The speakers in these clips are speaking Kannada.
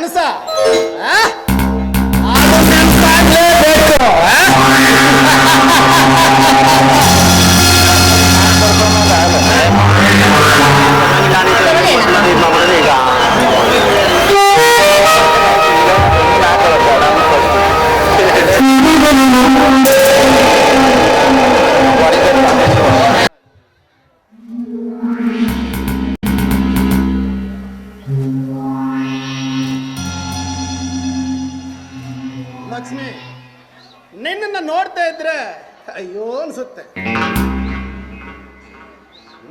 dansa. ನೋಡ್ತಾ ಇದ್ರೆ ಅಯ್ಯೋ ಅನ್ಸುತ್ತೆ.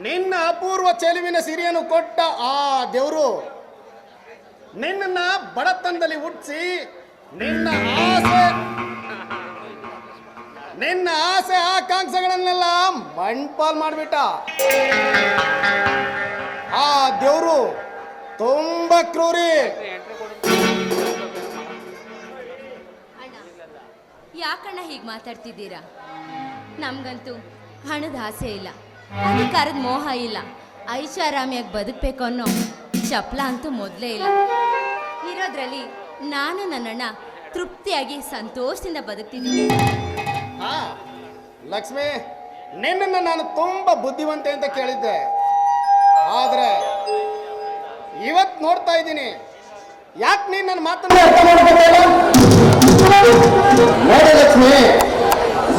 ನಿನ್ನ ಅಪೂರ್ವ ಚೆಲುವಿನ ಸಿರಿಯನ್ನು ಕೊಟ್ಟ ಆ ದೇವರು ನಿನ್ನನ್ನ ಬಡತನದಲ್ಲಿ ಹುಟ್ಟಿಸಿ ನಿನ್ನ ಆಸೆ ನಿನ್ನ ಆಸೆ ಆಕಾಂಕ್ಷೆಗಳನ್ನೆಲ್ಲ ಮಣ್ಪಾಲ್ ಮಾಡ್ಬಿಟ್ಟ. ಆ ದೇವರು ತುಂಬಾ ಕ್ರೂರಿ. ಯಾಕಣ್ಣ ಹೀಗೆ ಮಾತಾಡ್ತಿದ್ದೀರಾ? ನಮ್ಗಂತೂ ಹಣದ ಆಸೆ ಇಲ್ಲ, ಅಧಿಕಾರದ ಮೋಹ ಇಲ್ಲ, ಐಷಾರಾಮಿಯಾಗಿ ಬದುಕಬೇಕು ಅನ್ನೋ ಚಪ್ಲ ಅಂತೂ ಮೊದಲೇ ಇಲ್ಲ. ಇರೋದ್ರಲ್ಲಿ ನಾನು ನನ್ನಣ್ಣ ತೃಪ್ತಿಯಾಗಿ ಸಂತೋಷದಿಂದ ಬದುಕ್ತಿದ್ದೀನಿ ಹಾ, ಲಕ್ಷ್ಮಿ, ನಿನ್ನನ್ನು ನಾನು ತುಂಬಾ ಬುದ್ಧಿವಂತೆ ಅಂತ ಕೇಳಿದ್ದೆ. ಆದ್ರೆ ಇವತ್ತು ನೋಡ್ತಾ ಇದ್ದೀನಿ. ಯಾಕೆ ನೀನ್ ನನ್ನ ಮಾತನ್ನ ಅರ್ಥ? ನೋಡಿ ಲಕ್ಷ್ಮಿ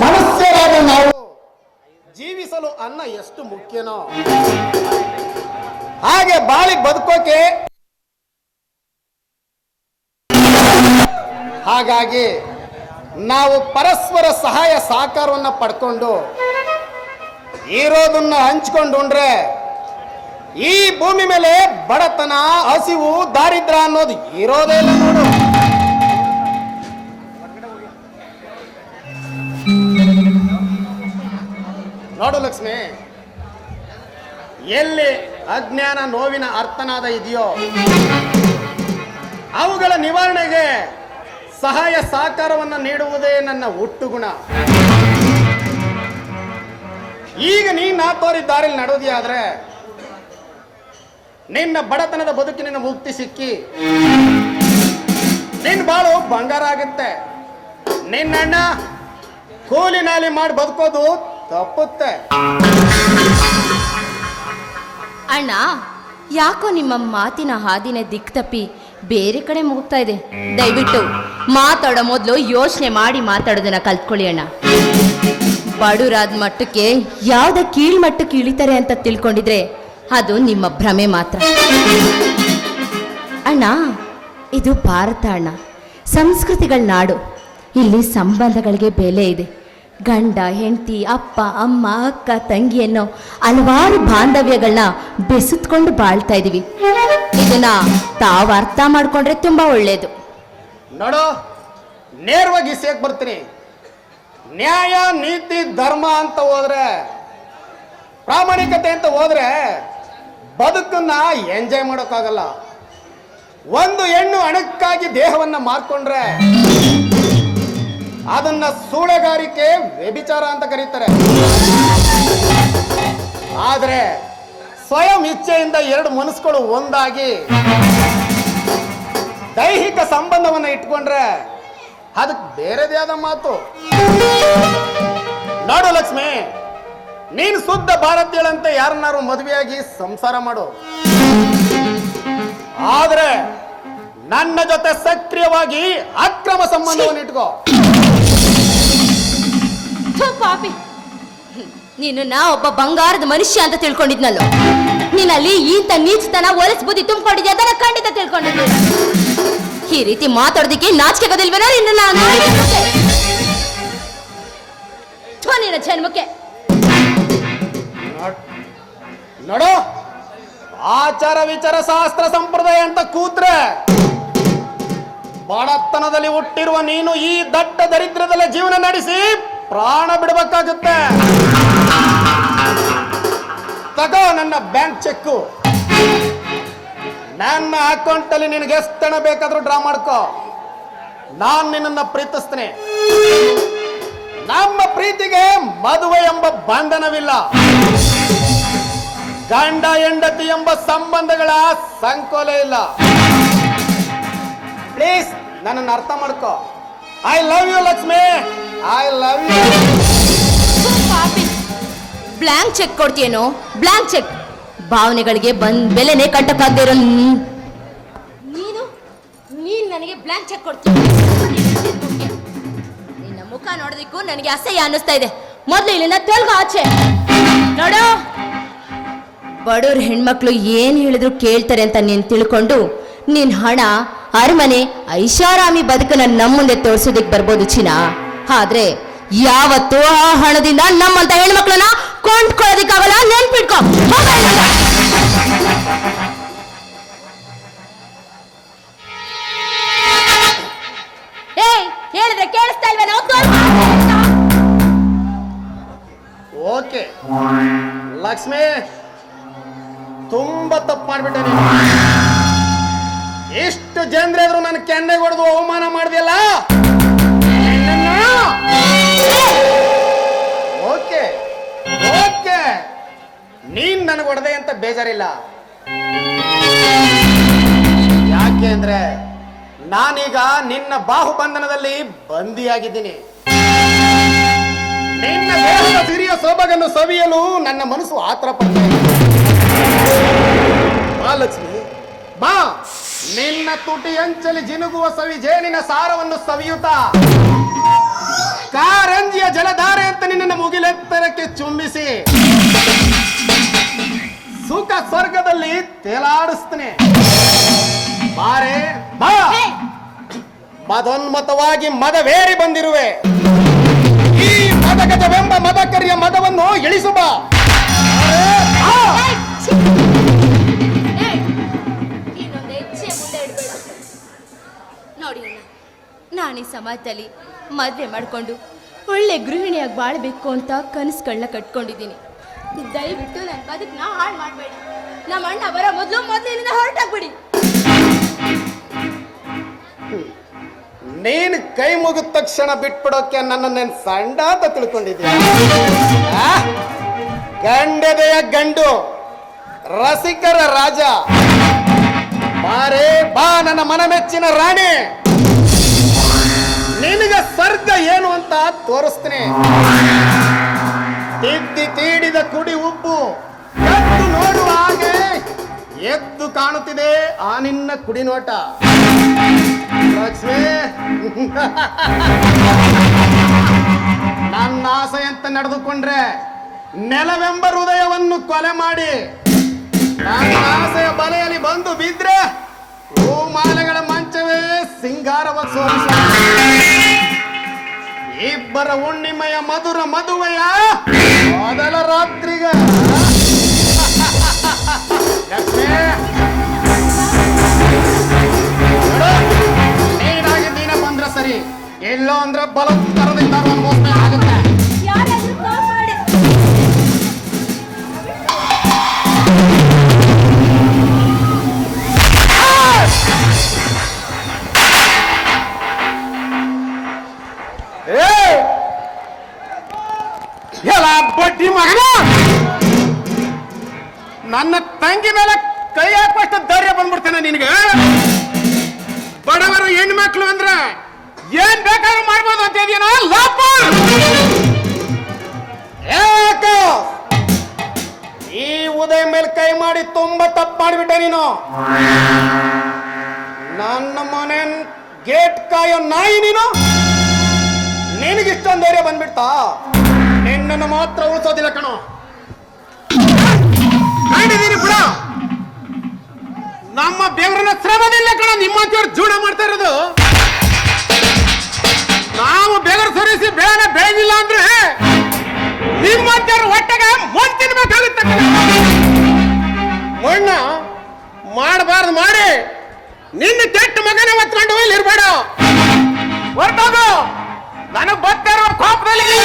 ಮನುಷ್ಯರಾದ ನಾವು. ಜೀವಿಸಲು ಅನ್ನ ಎಷ್ಟು ಮುಖ್ಯನೋ? ಹಾಗೆ ಬಾಳಿ ಬದುಕೋಕೆ ಹಾಗಾಗಿ ನಾವು ಪರಸ್ಪರ ಸಹಾಯ ಸಹಕಾರವನ್ನ ಪಡ್ಕೊಂಡು ಇರೋದನ್ನ ಹಂಚ್ಕೊಂಡು ಉಂಡ್ರೆ ಈ ಭೂಮಿ ಮೇಲೆ ಬಡತನ, ಹಸಿವು, ದಾರಿದ್ರ ಅನ್ನೋದು ಇರೋದೇ ಇಲ್ಲ ನೋಡು. ನೋಡು ಲಕ್ಷ್ಮಿ. ಎಲ್ಲಿ ಅಜ್ಞಾನ ನೋವಿನ ಅರ್ಥನಾದ ಇದೆಯೋ, ಅವುಗಳ ನಿವಾರಣೆಗೆ ಸಹಾಯ ಸಹಕಾರವನ್ನು ನೀಡುವುದೇ ನನ್ನ ಹುಟ್ಟು ಗುಣ ಈಗ ನೀನ್ ನಾ ತೋರಿದ ದಾರಿಲಿ ನಡೆದಿ ಆದ್ರೆ, ನಿನ್ನ ಬಡತನದ ಬದುಕಿನ ಮುಕ್ತಿ ಸಿಕ್ಕಿ, ನಿನ್ ಬಾಳು ಬಂಗಾರ ಆಗುತ್ತೆ. ನಿನ್ನಣ್ಣ ಕೂಲಿ ನಾಲಿ ಮಾಡಿ ಬದುಕೋದು ತಪ್ಪುತ್ತೆ. ಅಣ್ಣ, ಯಾಕೋ ನಿಮ್ಮ ಮಾತಿನ ಹಾದಿನ ದಿಕ್ ತಪ್ಪಿ ಬೇರೆ ಕಡೆ ಮುಗ್ತಾ ಇದೆ? ದಯವಿಟ್ಟು ಮಾತಾಡೋ ಮೊದಲು ಯೋಚನೆ ಮಾಡಿ ಮಾತಾಡೋದನ್ನ ಕಲ್ತ್ಕೊಳ್ಳಿ ಅಣ್ಣ. ಬಡುರಾದ ಮಟ್ಟಕ್ಕೆ ಯಾವ್ದ ಕೀಳ್ ಮಟ್ಟಕ್ಕೆ ಇಳಿತಾರೆ ಅಂತ ತಿಳ್ಕೊಂಡಿದ್ರೆ ಅದು ನಿಮ್ಮ ಭ್ರಮೆ ಮಾತ್ರ. ಅಣ್ಣ, ಇದು ಭಾರತ ಅಣ್ಣ. ಸಂಸ್ಕೃತಿಗಳ ನಾಡು. ಇಲ್ಲಿ ಸಂಬಂಧಗಳಿಗೆ ಬೆಲೆ ಇದೆ. ಗಂಡ, ಹೆಂಡತಿ, ಅಪ್ಪ, ಅಮ್ಮ, ಅಕ್ಕ, ತಂಗಿಯನ್ನು ಹಲವಾರು ಬಾಂಧವ್ಯಗಳನ್ನ ಬೆಸತ್ಕೊಂಡು ಬಾಳ್ತಾ ಇದೀವಿ. ಇದನ್ನ ತಾವು ಅರ್ಥ ಮಾಡ್ಕೊಂಡ್ರೆ ತುಂಬಾ ಒಳ್ಳೇದು. ನೋಡು, ನೇರವಾಗಿ ಸೇಕ್ ಬರ್ತೀನಿ. ನ್ಯಾಯ, ನೀತಿ, ಧರ್ಮ ಅಂತ ಹೋದ್ರೆ, ಪ್ರಾಮಾಣಿಕತೆ ಅಂತ ಹೋದ್ರೆ ಬದುಕನ್ನ ಎಂಜಾಯ್ ಮಾಡೋಕ್ಕಾಗಲ್ಲ. ಒಂದು ಹೆಣ್ಣು ಹಣಕ್ಕಾಗಿ ದೇಹವನ್ನ ಮಾರ್ಕೊಂಡ್ರೆ ಅದನ್ನ ಸೂಳೆಗಾರಿಕೆ ವ್ಯಭಿಚಾರ ಅಂತ ಕರೀತಾರೆ. ಆದರೆ ಸ್ವಯಂ ಇಚ್ಛೆಯಿಂದ ಎರಡು ಮನಸ್ಸುಗಳು ಒಂದಾಗಿ ದೈಹಿಕ ಸಂಬಂಧವನ್ನ ಇಟ್ಕೊಂಡ್ರೆ ಅದಕ್ಕೆ ಬೇರೆದೇ ಆದ ಮಾತು. ನೋಡು ಲಕ್ಷ್ಮಿ, ನೀನು ಶುದ್ಧ ಭಾರತೀಯಳಂತೆ ಯಾರನ್ನಾರು ಮದುವೆಯಾಗಿ ಸಂಸಾರ ಮಾಡು. ಆದ್ರೆ ನನ್ನ ಜೊತೆ ಸಕ್ರಿಯವಾಗಿ ಅಕ್ರಮ ಸಂಬಂಧವನ್ನು ಇಟ್ಕೋ. ಥು, ಪಾಪಿ. ನೀನು ನಾ ಒಬ್ಬ ಬಂಗಾರದ ಮನುಷ್ಯ ಅಂತ ತಿಳ್ಕೊಂಡಿದ್ನಲ್ಲ. ನಿನ್ನಲ್ಲಿ ಈತ ನೀಚತನ ಒಲಸ್ ಬುದ್ಧಿ ತುಂಬಿಕೊಂಡಿದ್ಯಾ ಅದನ್ನ ಖಂಡಿತ ತಿಳ್ಕೊಂಡಿದ್ದೆ. ಈ ರೀತಿ ಮಾತಾಡೋದಕ್ಕೆ ನಾಚಿಕೆ ಬದಲ್ವೇನೋ ನಿನ್ನ ನಾನು? ಥು, ನಿನ್ನ ಜನ್ಮಕ್ಕೆ. ನೋಡ್- ನೋಡು. ಆಚಾರ ವಿಚಾರ ಶಾಸ್ತ್ರ ಸಂಪ್ರದಾಯ ಅಂತ ಕೂತ್ರೆ ಬಡತನದಲ್ಲಿ ಹುಟ್ಟಿರುವ ನೀನು ಈ ದಟ್ಟ ದರಿದ್ರದಲ್ಲಿ ಜೀವನ ನಡೆಸಿ ಪ್ರಾಣ ಬಿಡಬೇಕಾಗುತ್ತೆ. ತಗೋ ನನ್ನ ಬ್ಯಾಂಕ್ ಚೆಕ್ಕು. ನನ್ನ ಅಕೌಂಟ್ ಅಲ್ಲಿ ನಿನಗೆ ಎಷ್ಟು ಹಣ ಬೇಕಾದ್ರೂ ಡ್ರಾ ಮಾಡ್ಕೋ. ನಾನು ನಿನ್ನನ್ನು ಪ್ರೀತಿಸ್ತೇನೆ. ನಮ್ಮ ಪ್ರೀತಿಗೆ ಮದುವೆ ಎಂಬ ಬಂಧನವಿಲ್ಲ. ಗಂಡ, ಹೆಂಡತಿ ಎಂಬ ಸಂಬಂಧಗಳ ಸಂಕೋಲೆ ಇಲ್ಲ. ಪ್ಲೀಸ್ ನನ್ನನ್ನು ಅರ್ಥ ಮಾಡ್ಕೋ. I love you Lakshmi. I love you blank cheque ಕೊಡ್ತೀಯೇನೋ? Blank cheque. ಭಾವನೆಗಳಿಗೆ ಬಂದ ಬೆಲೆನೆ ಕಟ್ಟಕ್ಕಾಗದೇ ಇರೋ ನೀನು. ನೀನು? ನೀನ್ ನನಗೆ ಬ್ಲ್ಯಾಂಕ್ ಚೆಕ್ ಕೊಡ್ತೀನಿ ನಿನ್ನ ಮುಖ ನೋಡೋದಕ್ಕೂ ನನಗೆ ಅಸಹ್ಯ ಅನ್ನಿಸ್ತಾ ಇದೆ. ಮೊದಲು ಇಲ್ಲಿಂದ ತೆಲುಗು ಆಚೆ. ನೋಡು. ಬಡವ್ರ ಹೆಣ್ಮಕ್ಳು ಏನು ಹೇಳಿದ್ರು ಕೇಳ್ತಾರೆ ಅಂತ ನೀನು ತಿಳ್ಕೊಂಡು ನಿನ್ ಹಣ ಅರಮನೆ ಐಷಾರಾಮಿ ಬದುಕನ್ನ ನಮ್ಮ ಮುಂದೆ ತೋರಿಸೋದಿಕ್ ಬರ್ಬೋದು ಚಿನ್ನ. ಆದ್ರೆ ಯಾವತ್ತೂ ಆ ಹಣದಿಂದ ನಮ್ಮಂತ ಹೆಣ್ಮಕ್ಳನ್ನ ಕೊಂಡ್ಕೊಳ್ಳೋದಿಕ್ಕಾಗಲ್ಲ ನೆನ್ಪಿಟ್ಕೋ. ಹೇಳಿದ್ರೆ ಕೇಳಿಸ್ತಾ ಇಲ್ವಾ ನಾವು ಓಕೆ. ಲಕ್ಷ್ಮಿ, ತುಂಬಾ ತಪ್ಪು ಮಾಡ್ಬಿಟ್ಟೆ ನೀನು ಎಷ್ಟು ಎದುರು ನನ್ನ ಕೆನ್ನೆ ಹೊಡೆದು ಅವಮಾನ ಮಾಡಿದೆಯಲ್ಲ? Okay okay. ನೀನ್ ನನಗೆ ಹೊಡೆದೆ ಅಂತ ಬೇಜಾರಿಲ್ಲ. ಯಾಕೆ ಅಂದ್ರೆ ನಾನೀಗ ನಿನ್ನ ಬಾಹುಬಂಧನದಲ್ಲಿ ಬಂದಿಯಾಗಿದ್ದೀನಿ. ನಿನ್ನ ದೇಹದ ಸಿರಿಯ ಸೊಬಗನ್ನು ಸವಿಯಲು ನನ್ನ ಮನಸ್ಸು ಆತರ ಪಡ್ತಾ ಮಹಾಲಕ್ಷ್ಮಿ ಬಾ ನಿನ್ನ ತುಟಿ ಅಂಚಲಿ ಜಿನುಗುವ ಸವಿ ಜೇನಿನ ಸಾರವನ್ನು ಸವಿಯುತ್ತಾ. ಕಾರಂಜಿಯ ಜಲಧಾರೆ ಅಂತ ನಿನ್ನ ಮುಗಿಲೆತ್ತರಕ್ಕೆ ಚುಂಬಿಸಿ. ಸುಖ ಸ್ವರ್ಗದಲ್ಲಿ ತೇಲಾಡಿಸ್ತೇನೆ. ಬಾರೆ ಬಾ. ಮದೋನ್ಮತವಾಗಿ ಮದವೇರಿ ಬಂದಿರುವೆ. ಈ ಮದಗಜವೆಂಬ ಮದಕರಿಯ ಮದವನ್ನು ಇಳಿಸು ನಾನು ಸಮಾಜದಲ್ಲಿ ಮದುವೆ ಮಾಡಿಕೊಂಡು ಒಳ್ಳೆ ಗೃಹಿಣಿಯಾಗಿ ಬಾಳಬೇಕು ಅಂತ ಕನಸುಗಳನ್ನ ಕಟ್ಕೊಂಡಿದ್ದೀನಿ. ದಯವಿಟ್ಟು ನನ್ನ ಬದುಕನ್ನ ಹಾಳು ಮಾಡಬೇಡಿ. ನಮ್ಮ ಅಣ್ಣ ಬರೋ ಮೊದಲು ಮೊದಲಿನಿಂದ ಹೊರಟಾಗ್ಬಿಡಿ. ನೀನು ಕೈ ಮುಗಿದ ತಕ್ಷಣ ಬಿಟ್ಬಿಡೋಕೆ ನನ್ನ ಸಂಡ ಅಂತ ತಿಳ್ಕೊಂಡಿದ್ದೆ ಗಂಡೆದೆಯ ಗಂಡು, ರಸಿಕರ ರಾಜ, ಬಾರೇ ಬಾ ನನ್ನ ಮನಮೆಚ್ಚಿನ ರಾಣಿ. ನಿನಗೆ ಸ್ವರ್ಗ ಏನು ಅಂತ ತೋರಿಸ್ತೇನೆ. ತಿದ್ದಿ ತೀಡಿದ ಕುಡಿ ಉಪ್ಪು ಎದ್ದು ನೋಡುವ ಹಾಗೆ ಎದ್ದು ಕಾಣುತ್ತಿದೆ ಆ ನಿನ್ನ ಕುಡಿ ನೋಟ. ಲಕ್ಷ್ಮಿ. ನನ್ನ ಆಸೆಯಂತ ನಡೆದುಕೊಂಡ್ರೆ ನೆಲವೆಂಬ ಹೃದಯವನ್ನು ಕೊಲೆ ಮಾಡಿ ನನ್ನ ಆಸೆಯ ಬಲೆಯಲ್ಲಿ ಬಂದು ಬಿದ್ರೆ ಹೂಮಾಲೆಗಳ ಮಂಚವೇ ಸಿಂಗಾರವ ಸೋರಿಸ ಇಬ್ಬರ ಹುಣ್ಣಿಮೆಯ ಮಧುರ ಮದುವೆಯ ಮೊದಲ ರಾತ್ರಿಗ. ಲಕ್ಷ್ಮಿ ನೋಡು, ನೀನಾಗಿ ನೀನ ಬಂದ್ರ ಸರಿ ಎಲ್ಲೋ ಅಂದ್ರೆ ಬಲತ್ಕಾರದಿಂದ ಅನುಭವಿಸ್ತಾ ಆಗುತ್ತೆ. ಯಾರಾದ್ರೂ ಕಾಪಾಡಿ ಏ ನನ್ನ ತಂಗಿ ಮೇಲೆ ಕೈ ಹಾಕುವಷ್ಟು ಧೈರ್ಯ ಬಂದ್ಬಿಡ್ತೇನೆ ನಿನಗೆ. ಬಡವರು ಹೆಣ್ಮಕ್ಳು ಅಂದ್ರೆ ಏನ್ ಬೇಕಾದ್ರೂ ಮಾಡ್ಬೋದು ಅಂತ ಇದೀನ ಲಾಪ ಈ ಉದಯ ಮೇಲೆ ಕೈ ಮಾಡಿ ತುಂಬಾ ತಪ್ಪು ಮಾಡಿಬಿಟ್ಟೆ ನೀನು. ನನ್ನ ಮನೆ ಗೇಟ್ ಕಾಯೋ ನಾಯಿ ನೀನು? ನಿನಗಿಷ್ಟೊಂದು ಧೈರ್ಯ ಬಂದ್ಬಿಡ್ತಾ? ನಿನ್ನನ್ನು ಮಾತ್ರ ಉಳಿಸೋದಿಲ್ಲ ಕಣೋ. ಕಂಡಿದ್ದೀನಿ ಬಿಡ. ನಮ್ಮ ಬೆವರನ್ನ ಶ್ರಮದಿಲ್ಲ ಕಣ ನಿಮ್ಮಂತವ್ರು ಜೂಡ ಮಾಡ್ತಾ ಇರೋದು. ನಾವು ಬೆವರು ಸರಿಸಿ ಬೇರೆ ಬೆಳೆದಿಲ್ಲ ಅಂದ್ರೆ ನಿಮ್ಮಂತವ್ರ ಹೊಟ್ಟೆಗೆ ಮಣ್ಣು ತಿನ್ಬೇಕಾಗುತ್ತೆ. ಮಣ್ಣ, ಮಾಡಬಾರ್ದು ಮಾಡಿ. ನಿನ್ನ ಕೆಟ್ಟ ಮಗನ ಹೊತ್ಕೊಂಡು ಹೋಗಿ ಇರ್ಬೇಡ. ಹೊರಟೋಗು. ನನಗ್ ಬರ್ತಾ ಇರೋ ಕೋಪದಲ್ಲಿ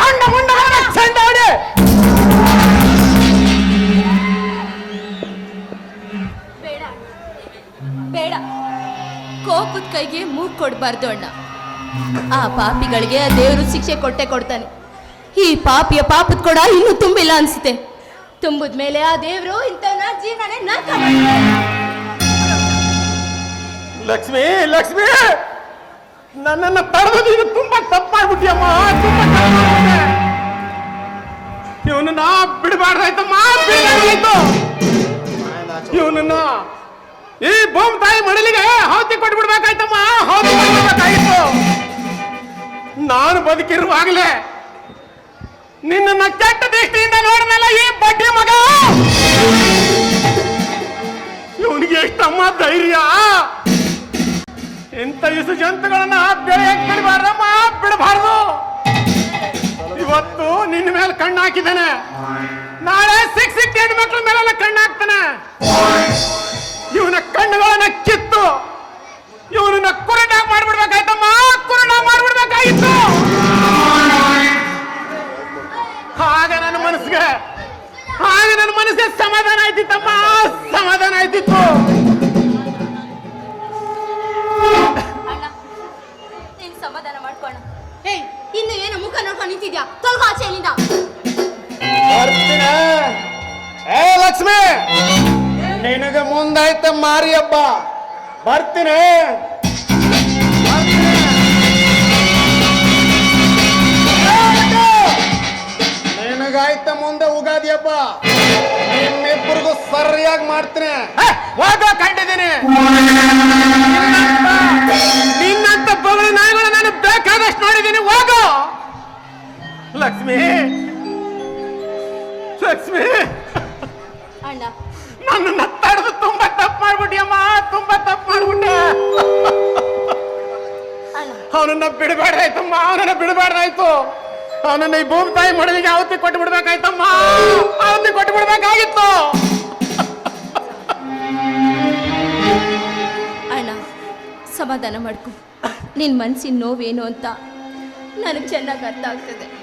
ರಂಡ ಮುಂಡ ಚಂದ ಬೇಡ. ಕೋಪದ ಕೈಗೆ ಮೂಗ್ ಕೊಡಬಾರ್ದು ಅಣ್ಣ. ಆ ಪಾಪಿಗಳಿಗೆ ಆ ದೇವರು ಶಿಕ್ಷೆ ಕೊಟ್ಟೆ ಕೊಡ್ತಾನೆ. ಈ ಪಾಪಿಯ ಪಾಪದ ಕೊಡ ಇನ್ನೂ ತುಂಬಿಲ್ಲ ಅನ್ಸುತ್ತೆ. ತುಂಬಿದ ಮೇಲೆ ಆ ದೇವರು ಇಂಥವನ್ನ ಜೀವನನೇ. ಲಕ್ಷ್ಮಿ ಲಕ್ಷ್ಮಿ! ನನ್ನನ್ನ ತಡೆದು ತುಂಬಾ ತಪ್ಪಾಗ್ಬಿಟ್ಟಿಯಮ್ಮ, ತುಂಬಾ ಇವನನ್ನ ಬಿಡಬಾರ್ದಾಯ್ತಮ್ಮ, ಬಿಡಬಾರ್ದಾಯ್ತು. ಇವನನ್ನ ಈ ಭೂಮಿ ತಾಯಿ ಮಡಲಿಗೆ ಹೌತಿ ಕೊಟ್ಬಿಡ್ಬೇಕಾಯ್ತಮ್ಮ? ಹೌತಿ ಕೊಟ್ಬಿಡ್ಬೇಕಾಗಿತ್ತು ನಾನು ಬದುಕಿರುವಾಗಲೇ ನಿನ್ನ ಕೆಟ್ಟ ದೃಷ್ಟಿಯಿಂದ ನೋಡಿದ್ನಲ್ಲ ಈ ಬಡ್ಡಿ ಮಗ? ಇವನಿಗೆ ಎಷ್ಟಮ್ಮ ಧೈರ್ಯ? ಇಂಥ ಇಸು ಜಂತುಗಳನ್ನ ಬೆಳೆಯಕ್ ಬಿಡಬಾರ್ದಮ್ಮ? ಬಿಡಬಾರ್ದು. ಇವತ್ತು ನಿನ್ನ ಮೇಲೆ ಕಣ್ಣು ಹಾಕಿದ್ದಾನೆ. ನಾಳೆ ಸಿಕ್ಸ್ ಸಿಕ್ಸ್ ಹೆಣ್ಮಕ್ಳ ಮೇಲೆಲ್ಲ ಕಣ್ಣು ಹಾಕ್ತಾನೆ. ನಿಂತಿದ್ಯಾ ತೊಳ್ಕೊ ಆಚೆ ಇಲ್ಲಿಂದ. ಬರ್ತೀನಿ. ಏ, ಲಕ್ಷ್ಮಿ! ನಿನಗೆ ಮುಂದಾಯ್ತ ಮಾರಿ ಹಬ್ಬ ಬರ್ತೀನಿ. ನಿನಗಾಯ್ತ ಮುಂದೆ ಉಗಾದಿ ಹಬ್ಬ ನಿಮ್ಮಿಬ್ಬರಿಗೂ ಸರಿಯಾಗಿ ಮಾಡ್ತೀನಿ. ಕಂಡಿದ್ದೀನಿ. ನಿನ್ನಂತ ಬಗಳು ನಾಯಿಗಳು ನಾನು ಬೇಕಾದಷ್ಟು ನೋಡಿದ್ದೀನಿ. ಹೋಗು. ಲಕ್ಷ್ಮಿ! ಲಕ್ಷ್ಮಿ! ಅಣ್ಣ. ನಾನು ತಡೆದು ತುಂಬಾ ತಪ್ಪು ಮಾಡ್ಬಿಟ್ಟಿಯಮ್ಮ ತುಂಬಾ ತಪ್ಪು ಮಾಡ್ಬಿಟ್ಟೆ. ಅಣ್ಣ. ಅವನನ್ನ ಬಿಡಬಾರ್ದಾಯ್ತಮ್ಮ ಅವನನ್ನ ಬಿಡಬಾರ್ದಾಯ್ತು. ಅವನನ್ನ ಈ ಭೂಮಿ ತಾಯಿ ಮಡಲಿಗೆ ಅವತ್ತಿ ಕೊಟ್ಟು ಬಿಡ್ಬೇಕಾಯ್ತಮ್ಮ ಅವತ್ತಿ ಕೊಟ್ಟು ಬಿಡ್ಬೇಕಾಗಿತ್ತು ಅಣ್ಣ ಸಮಾಧಾನ ಮಾಡ್ಕೊ. ನಿನ್ನ ಮನ್ಸಿನ ನೋವೇನು ಅಂತ ನನಗೆ ಚೆನ್ನಾಗಿ ಅರ್ಥ ಆಗ್ತದೆ.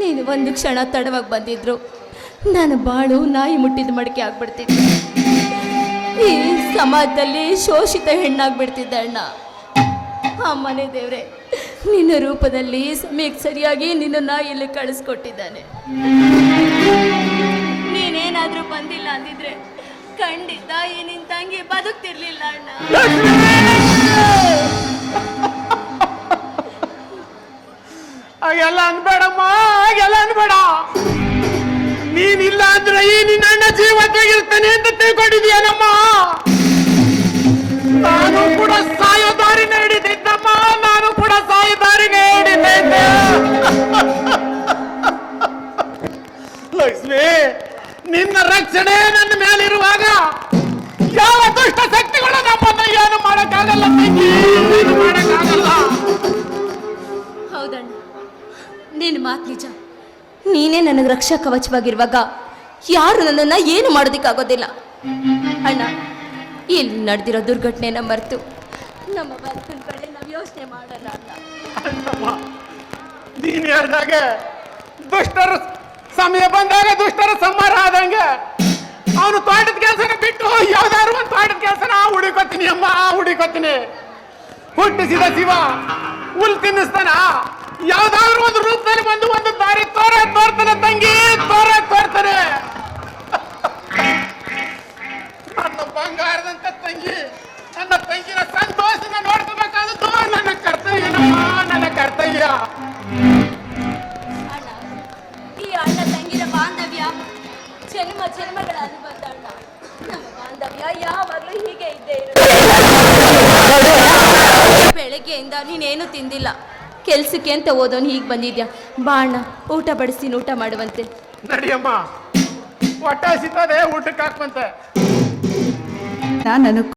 ನೀನು ಒಂದು ಕ್ಷಣ ತಡವಾಗಿ ಬಂದಿದ್ರು. ನಾನು ಬಾಳು ನಾಯಿ ಮುಟ್ಟಿದ ಮಡಿಕೆ ಆಗ್ಬಿಡ್ತಿದ್ದೆ. ಈ ಸಮಾಜದಲ್ಲಿ ಶೋಷಿತ ಹೆಣ್ಣಾಗ್ಬಿಡ್ತಿದ್ದೆ ಅಣ್ಣ. ಅಮ್ಮನೇ ದೇವ್ರೆ, ನಿನ್ನ ರೂಪದಲ್ಲಿ ಸಮಯಕ್ಕೆ ಸರಿಯಾಗಿ ನಿನ್ನ ಇಲ್ಲಿ ಕಳಿಸ್ಕೊಟ್ಟಿದ್ದಾನೆ. ನೀನೇನಾದರೂ ಬಂದಿಲ್ಲ ಅಂದಿದ್ರೆ ಖಂಡಿತ ಈ ನಿನ್ ತಂಗಿ ಬದುಕ್ತಿರ್ಲಿಲ್ಲ ಅಣ್ಣ. ಹಾಗೆಲ್ಲ ಅನ್ಬೇಡಮ್ಮ ಎಲ್ಲ ಅನ್ಬೇಡ ನೀನಿಲ್ಲ ಅಂದ್ರೆ ಈ ನಿನ್ನ ಅಣ್ಣ ಇರ್ತಾನೆ ಅಂತ ತಿಳ್ಕೊಂಡಿದ್ಯಾನಮ್ಮ ನಾನು ಕೂಡ ಸಾಯೋ ದಾರಿನ ಹಿಡಿದಿದ್ದಮ್ಮ ನಾನು ಕೂಡ ಸಾಯೋ ದಾರಿನ ಲಕ್ಷ್ಮಿ, ನಿನ್ನ ರಕ್ಷಣೆ ನನ್ನ ಮೇಲಿರುವಾಗ ಯಾವ ದುಷ್ಟ ಶಕ್ತಿಗಳು ನಮ್ಮನ್ನ ಏನು ಮಾಡಕ್ಕಾಗಲ್ಲ ಏನು ಮಾಡಕ್ಕಾಗಲ್ಲ. ಹೌದಣ್ಣ. ನಿನ್ನ ಮಾತು ನಿಜ? ನೀನೇ ನನಗೆ ರಕ್ಷಾ ಕವಚವಾಗಿರುವಾಗ ಯಾರು ನನ್ನನ್ನು ಏನು ಮಾಡೋದಕ್ಕಾಗೋದಿಲ್ಲ. ಅಣ್ಣ, ಇಲ್ಲಿ ನಡೆದಿರೋ ದುರ್ಘಟನೆನ ಮರೆತು ನಮ್ಮ ಬದುಕಿನ ಕಡೆ ನಾವು ಯೋಚನೆ ಮಾಡಲ್ಲ ನೀನು ಹೇಳ್ದಾಗೆ ದುಷ್ಟರ ಸಮಯ ಬಂದಾಗ ದುಷ್ಟರ ಸಂಹಾರ ಆದಂಗೆ ಅವನು ತೋಟದ ಕೆಲಸನ ಬಿಟ್ಟು ಯಾವ್ದಾದ್ರು ಒಂದು ತೋಟದ ಕೆಲಸನ ಹುಡುಕೋತೀನಿ ಅಮ್ಮ, ಆ ಹುಡುಕೋತೀನಿ ಹುಟ್ಟಿಸಿದ ಶಿವ ಹುಲ್ ತಿನ್ನಿಸ್ತಾನ. ಯಾವ್ದಾದ್ರು ಒಂದು ರೂಪದಲ್ಲಿ ಬಂದು ಒಂದು ದಾರಿ ತೋರ ತೋರ್ತಾನೆ ತಂಗಿ, ತೋರ ತೋರ್ತಾನೆ ನನ್ನ ಬಂಗಾರದಂತ ತಂಗಿ, ನನ್ನ ತಂಗಿನ ಸಂತೋಷನ ನೋಡ್ಕೋಬೇಕಾದದ್ದು ನನ್ನ ಕರ್ತವ್ಯನಮ್ಮ ಕೆಲ್ಸಕ್ಕೆ ಅಂತ ಓದೋನು ಹೀಗೆ ಬಂದಿದ್ಯಾ? ಬಾಣ ಊಟ ಬಡಿಸಿ ಊಟ ಮಾಡುವಂತೆ. ನಡಿಯಮ್ಮ ಹೊಟ್ಟೆ ಸಿಗ್ತದೆ ಊಟಕ್ಕೆ ಹಾಕುವಂತೆ ನಾನು